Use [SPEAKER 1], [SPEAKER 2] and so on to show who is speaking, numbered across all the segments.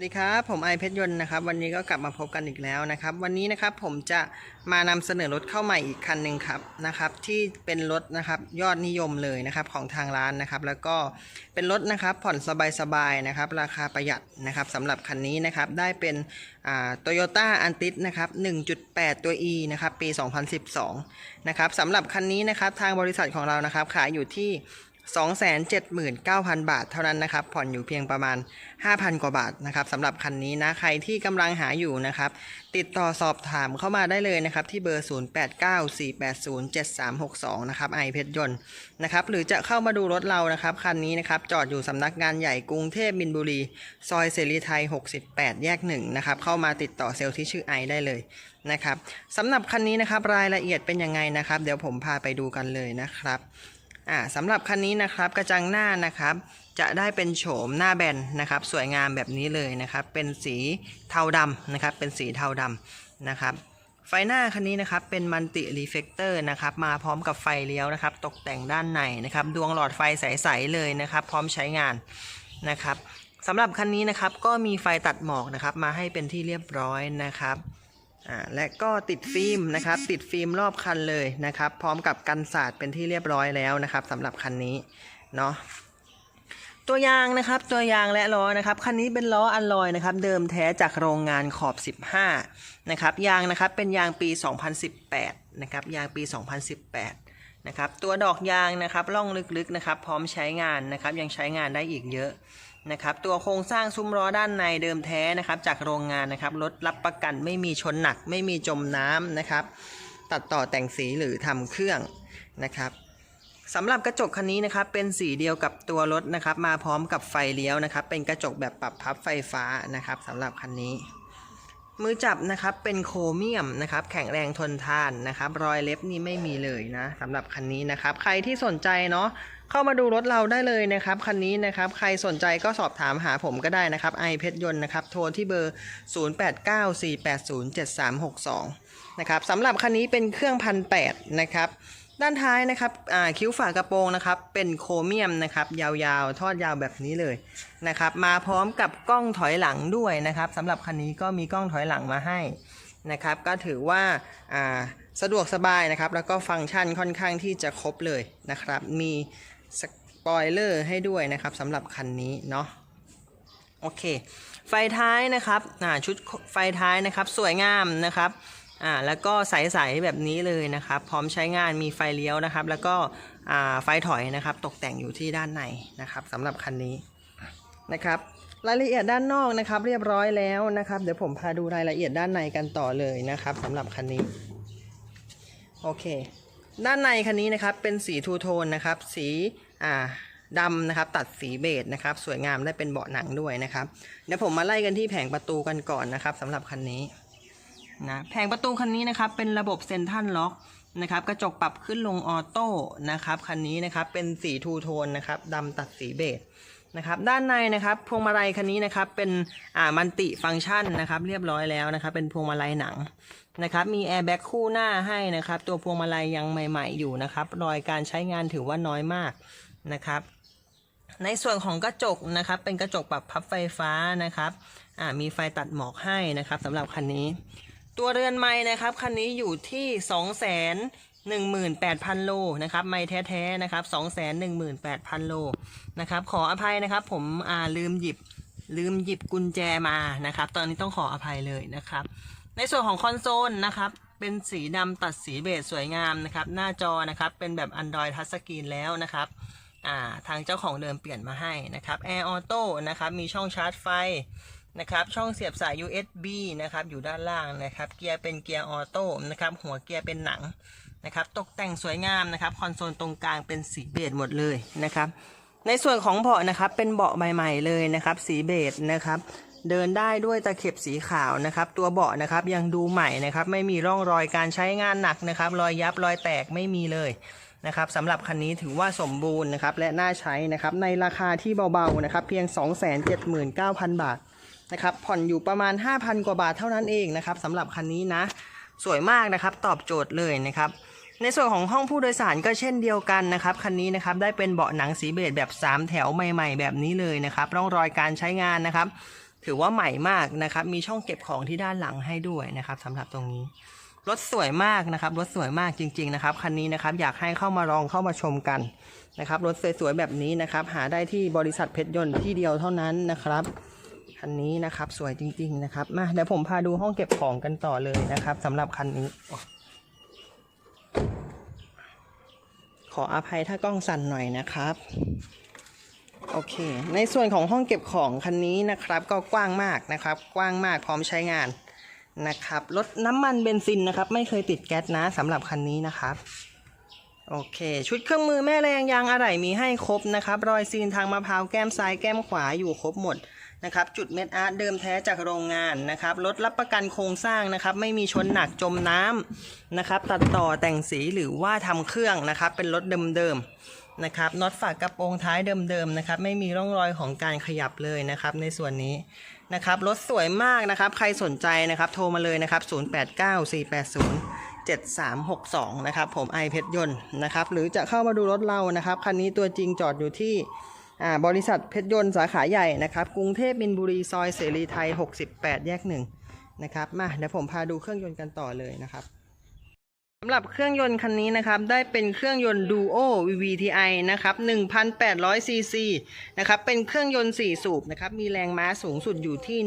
[SPEAKER 1] สวัสดีครับ ผมไอเพชรยนต์นะครับ วันนี้ก็กลับมาพบกันอีกแล้วนะครับ วันนี้นะครับผมจะมานำเสนอรถเข้าใหม่อีกคันหนึ่งครับนะครับ ที่เป็นรถนะครับยอดนิยมเลยนะครับของทางร้านนะครับ แล้วก็เป็นรถนะครับผ่อนสบายๆนะครับ ราคาประหยัดนะครับสำหรับคันนี้นะครับได้เป็นโตโยต้าอันติสนะครับ1.8 ตัว E นะครับปี 2012 นะครับสำหรับคันนี้นะครับทางบริษัทของเรานะครับขายอยู่ที่ 279,000 บาทเท่านั้นนะครับ ผ่อนอยู่เพียงประมาณ 5,000 กว่าบาทนะครับสำหรับคันนี้นะ ใครที่กำลังหาอยู่นะครับ ติดต่อสอบถามเข้ามาได้เลยนะครับ ที่เบอร์ 0894807362 นะครับไอเพชรยนต์นะครับ หรือจะเข้ามาดูรถเรานะครับ คันนี้นะครับ จอดอยู่สำนักงานใหญ่กรุงเทพมินบุรี ซอยเสรีไทย 68 แยก 1 นะครับ เข้ามาติดต่อเซลล์ที่ชื่อไอได้เลยนะครับสำหรับคันนี้นะครับรายละเอียดเป็นยังไงนะครับ เดี๋ยวผมพาไปดูกันเลยนะครับ อ่าสำหรับคันนี้นะครับกระจังหน้านะครับ จะได้เป็นโฉมหน้าแบนนะครับ สวยงามแบบนี้เลยนะครับ เป็นสีเทาดำนะครับ เป็นสีเทาดำนะครับ ไฟหน้าคันนี้นะครับเป็นมันติรีเฟกเตอร์นะครับ มาพร้อมกับไฟเลี้ยวนะครับ ตกแต่งด้านในนะครับ ดวงหลอดไฟใสๆเลยนะครับ พร้อมใช้งานนะครับสำหรับคันนี้นะครับก็มีไฟตัดหมอกนะครับ มาให้เป็นที่เรียบร้อยนะครับ อ่าและก็ติดฟิล์มนะครับ ติดฟิล์มรอบคันเลยนะครับ พร้อมกับกันสาดเป็นที่เรียบร้อยแล้วนะครับสำหรับคันนี้เนาะตัวยางนะครับตัวยางและล้อนะครับคันนี้เป็นล้ออัลลอยนะครับเดิมแท้จากโรงงานขอบ 15นะครับยางนะครับเป็นยางปี 2018นะครับยางปี 2018นะครับตัวดอกยางนะครับล่องลึกๆนะครับพร้อมใช้งานนะครับยังใช้งานได้อีกเยอะ นะครับตัวโครงสร้างซุ้มล้อด้านในเดิมแท้นะครับจากโรงงานนะครับรถรับประกันไม่มีชนหนัก ไม่มีจมน้ำนะครับ ตัดต่อแต่งสีหรือทำเครื่องนะครับสำหรับกระจกคันนี้นะครับเป็นสีเดียวกับตัวรถนะครับ มาพร้อมกับไฟเลี้ยวนะครับ เป็นกระจกแบบปรับพับไฟฟ้านะครับสำหรับคันนี้ มือจับนะครับเป็นโครเมียมนะครับแข็งแรงทนทานนะครับรอยเล็บนี่ไม่มีเลยนะสำหรับคันนี้นะครับ ใครที่สนใจเนาะเข้ามาดูรถเราได้เลยนะครับคันนี้นะครับใครสนใจก็สอบถามหาผมก็ได้นะครับไอเพชรยนต์นะครับโทรที่เบอร์ 0894807362นะครับสำหรับคันนี้เป็นเครื่องพันแปดนะครับ ด้านท้ายนะครับคิ้วฝากระโปรงนะครับ เป็นโครเมียมนะครับ ยาวๆ ทอดยาวแบบนี้เลยนะครับ มาพร้อมกับกล้องถอยหลังด้วยนะครับสำหรับคันนี้ก็มีกล้องถอยหลังมาให้นะครับ ก็ถือว่าาสะดวกสบายนะครับ แล้วก็ฟังก์ชันค่อนข้างที่จะครบเลยนะครับ มีสปอยเลอร์ให้ด้วยนะครับสำหรับคันนี้เนาะโอเค ไฟท้ายนะครับชุดไฟท้ายนะครับ สวยงามนะครับ อ่าแล้วก็ใสๆแบบนี้เลยนะครับ พร้อมใช้งานมีไฟเลี้ยวนะครับ แล้วก็อ่าไฟถอยนะครับ ตกแต่งอยู่ที่ด้านในนะครับสำหรับคันนี้นะครับรายละเอียดด้านนอกนะครับเรียบร้อยแล้วนะครับ เดี๋ยวผมพาดูรายละเอียดด้านในกันต่อเลยนะครับสำหรับคันนี้โอเค ด้านในคันนี้นะครับเป็นสีทูโทนนะครับ สีอ่าดำนะครับตัดสีเบจนะครับ สวยงามได้เป็นเบาะหนังด้วยนะครับ เดี๋ยวผมมาไล่กันที่แผงประตูกันก่อนนะครับสำหรับคันนี้ นะแผงประตูคันนี้นะครับเป็นระบบเซนทันล็อกนะครับกระจกปรับขึ้นลงออโต้นะครับคันนี้นะครับเป็นสีทูโทนนะครับดำตัดสีเบจนะครับด้านในนะครับพวงมาลัยคันนี้นะครับเป็นอ่ามันติฟังก์ชันนะครับเรียบร้อยแล้วนะครับเป็นพวงมาลัยหนังนะครับมีแอร์แบ็กคู่หน้าให้นะครับตัวพวงมาลัยยังใหม่ ๆ อยู่นะครับรอยการใช้งานถือว่าน้อยมากนะครับในส่วนของกระจกนะครับเป็นกระจกปรับพับไฟฟ้านะครับอ่ามีไฟตัดหมอกให้นะครับสำหรับคันนี้ ตัวเรือนไม้นะครับคันนี้อยู่ที่2 1 1 8 0 0 0โลนะครับไม้แท้ๆนะครับ2 1 1 8 0 0 0โลนะครับขออภัยนะครับ ผมอ่าลืมหยิบลืมหยิบกุญแจมานะครับ ตอนนี้ต้องขออภัยเลยนะครับ ในส่วนของคอนโซลนะครับเป็นสีดำตัดสีเบจสวยงามนะครับ หน้าจอนะครับเป็นแบบ Android Touch Screen แล้วนะครับทางเจ้าของเดิมเปลี่ยนมาให้นะครับ Air Auto นะครับมีช่องชาร์จไฟ นะครับ ช่องเสียบสาย USB นะครับ อยู่ด้านล่างนะครับ เกียร์เป็นเกียร์ออโต้นะครับ หัวเกียร์เป็นหนังนะครับ ตกแต่งสวยงามนะครับ คอนโซลตรงกลางเป็นสีเบจหมดเลยนะครับ ในส่วนของเบาะนะครับ เป็นเบาะใหม่ ๆ เลยนะครับ สีเบจนะครับ เดินได้ด้วยตะเข็บสีขาวนะครับ ตัวเบาะนะครับยังดูใหม่นะครับ ไม่มีร่องรอยการใช้งานหนักนะครับ รอยยับรอยแตกไม่มีเลยนะครับสำหรับคันนี้ถือว่าสมบูรณ์นะครับและน่าใช้นะครับในราคาที่เบาๆนะครับเพียง 279,000 บาท นะครับผ่อนอยู่ประมาณ 5,000 กว่าบาทเท่านั้นเองนะครับสำหรับคันนี้นะสวยมากนะครับตอบโจทย์เลยนะครับในส่วนของห้องผู้โดยสารก็เช่นเดียวกันนะครับคันนี้นะครับได้เป็นเบาะหนังสีเบจแบบ 3 แถวใหม่ ๆ แบบนี้เลยนะครับร่องรอยการใช้งานนะครับ ถือว่าใหม่มากนะครับมีช่องเก็บของที่ด้านหลังให้ด้วยนะครับสำหรับตรงนี้รถสวยมากนะครับรถสวยมากจริง ๆ นะครับคันนี้นะครับอยากให้เข้ามาลองเข้ามาชมกันนะครับรถสวยๆแบบนี้นะครับหาได้ที่บริษัทเพชรยนต์ที่เดียวเท่านั้นนะครับ คันนี้นะครับ สวยจริง ๆ นะครับ มาเดี๋ยวผมพาดูห้องเก็บของกันต่อเลยนะครับสำหรับคันนี้ ขออภัยถ้ากล้องสั่นหน่อยนะครับโอเค ในส่วนของห้องเก็บของคันนี้นะครับ ก็กว้างมากนะครับ กว้างมากพร้อมใช้งานนะครับรถน้ำมันเบนซินนะครับ ไม่เคยติดแก๊สนะสำหรับคันนี้นะครับโอเค ชุดเครื่องมือแม่แรงยางอะไหล่มีให้ครบนะครับ รอยซีนทางมะพร้าวแก้มซ้ายแก้มขวาอยู่ครบหมด นะครับจุดเม็ดอาร์ตเดิมแท้จากโรงงานนะครับรถรับประกันโครงสร้างนะครับ ไม่มีชนหนักจมน้ำนะครับ ตัดต่อแต่งสีหรือว่าทำเครื่องนะครับ เป็นรถเดิมๆนะครับน็อตฝากกระโปรงท้ายเดิมๆนะครับ ไม่มีร่องรอยของการขยับเลยนะครับ ในส่วนนี้นะครับรถสวยมากนะครับ ใครสนใจนะครับ โทรมาเลยนะครับ 089480 7362 นะครับ ผมไอเพชรยนต์นะครับ หรือจะเข้ามาดูรถเรานะครับ คันนี้ตัวจริงจอดอยู่ที่ บริษัทเพชรยนต์สาขาใหญ่นะครับ กรุงเทพมินบุรีซอยเสรีไทย 68 แยกหนึ่งนะครับ มาเดี๋ยวผมพาดูเครื่องยนต์กันต่อเลยนะครับ สำหรับเครื่องยนต์คันนี้นะครับ ได้เป็นเครื่องยนต์ Duo VVTi นะครับ 1,800ซีซีนะครับ เป็นเครื่องยนต์ 4 สูบนะครับ มีแรงม้าสูงสุดอยู่ที่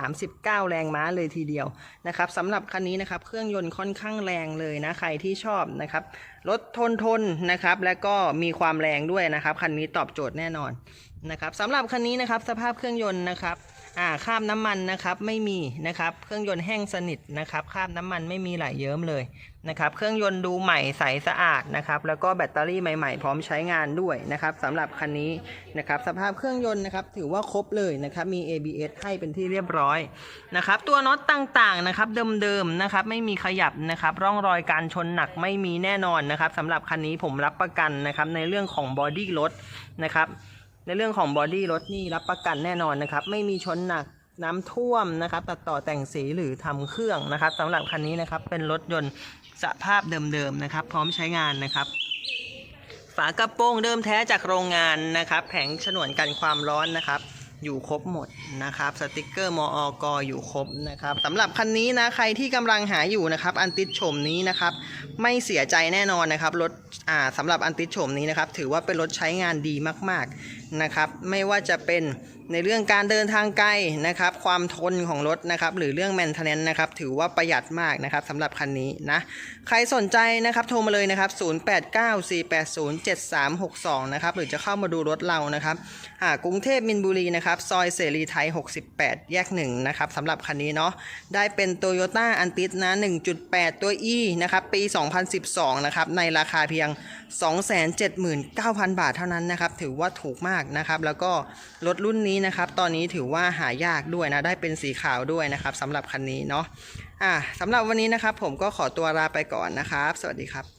[SPEAKER 1] 139 แรงม้าเลยทีเดียวนะครับสำหรับคันนี้นะครับ เครื่องยนต์ค่อนข้างแรงเลยนะ ใครที่ชอบนะครับ รถทนทนนะครับ และก็มีความแรงด้วยนะครับ คันนี้ตอบโจทย์แน่นอนนะครับสำหรับคันนี้นะครับ สภาพเครื่องยนต์นะครับ อ่าคราบน้ำมันนะครับไม่มีนะครับ เครื่องยนต์แห้งสนิทนะครับคราบน้ำมันไม่มีไหลเยิ้มเลยนะครับ เครื่องยนต์ดูใหม่ใสสะอาดนะครับ แล้วก็แบตเตอรี่ใหม่ๆ พร้อมใช้งานด้วยนะครับสำหรับคันนี้นะครับสภาพเครื่องยนต์นะครับถือว่าครบเลยนะครับมี ABS ให้เป็นที่เรียบร้อยนะครับตัวน็อตต่างๆนะครับเดิมๆนะครับไม่มีขยับนะครับร่องรอยการชนหนักไม่มีแน่นอนนะครับสำหรับคันนี้ผมรับประกันนะครับในเรื่องของบอดี้รถนะครับ ในเรื่องของบอดี้รถนี่รับประกันแน่นอนนะครับ ไม่มีชนหนักน้ำท่วมนะครับ ตัดต่อแต่งสีหรือทำเครื่องนะครับสำหรับคันนี้นะครับ เป็นรถยนต์สภาพเดิมๆนะครับ พร้อมใช้งานนะครับ ฝากระโปรงเดิมแท้จากโรงงานนะครับ แผงฉนวนกันความร้อนนะครับอยู่ครบหมดนะครับสติกเกอร์มออกอยู่ครบนะครับสำหรับคันนี้นะใครที่กำลังหาอยู่นะครับ อันติดโฉมนี้นะครับ ไม่เสียใจแน่นอนนะครับรถอ่าสำหรับอันติดโฉมนี้นะครับ ถือว่าเป็นรถใช้งานดีมาก ๆ นะครับไม่ว่าจะเป็นในเรื่องการเดินทางไกลนะครับ ความทนของรถนะครับ หรือเรื่องแมนเทนเนนนะครับ ถือว่าประหยัดมากนะครับสำหรับคันนี้นะ ใครสนใจนะครับ โทรมาเลยนะครับ 0894807362 นะครับ หรือจะเข้ามาดูรถเรานะครับอ่ากรุงเทพมินบุรีนะครับ ซอยเสรีไทย 68 แยกหนึ่งนะครับสำหรับคันนี้เนาะ ได้เป็น Toyota a n t i s นะ 1.8 ตัว E นะครับ ปี 2012 นะครับ ในราคาเพียง 279,000 บาทเท่านั้นนะครับ ถือว่าถูกมากากนะครับ แล้วก็รถรุ่นนี้นะครับ ตอนนี้ถือว่าหายากด้วยนะได้เป็นสีขาวด้วยนะครับสำหรับคันนี้เนาะอ่าสำหรับวันนี้นะครับ ผมก็ขอตัวลาไปก่อนนะครับ สวัสดีครับ